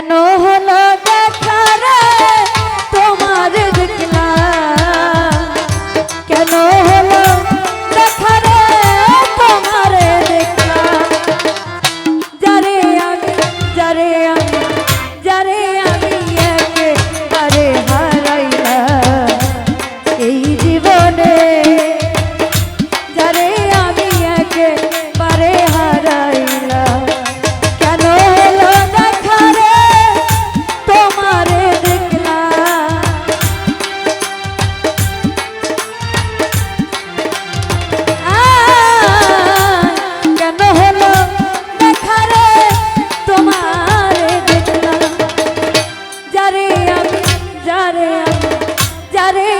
কেন হলো রে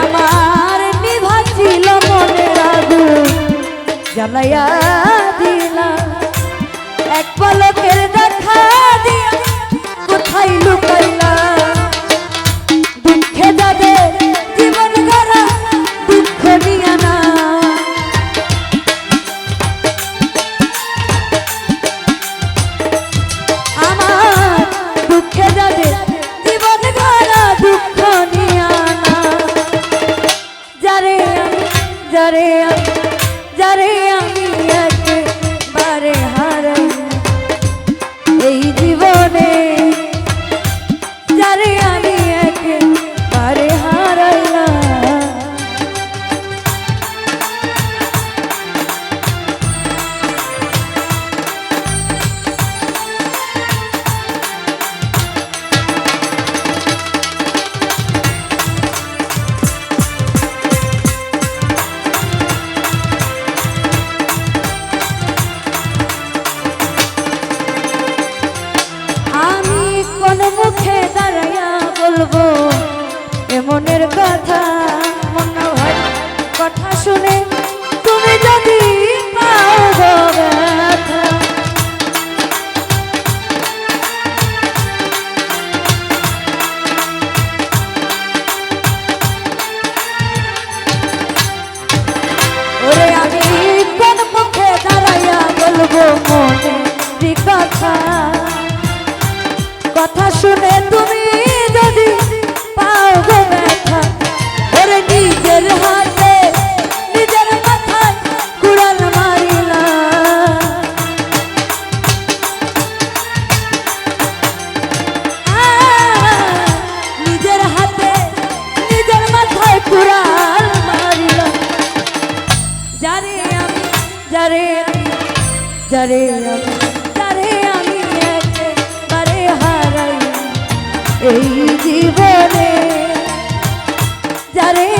আমার নিভাছিল মনের আগু জ্বালাইয়া দিলাম এক পলকের দেখা দিয়া কোথায় লুকাইলাম কথা। শুনে তুমি যদি পাও ব্যথা ওরে নিজের হাতে, নিজের মাথায় কুড়াল মারিলা। নিজের হাতে, নিজের মাথায় কুড়াল মারিল। যারে আমি যারে আমি যারে আমি এই জীবনে যারে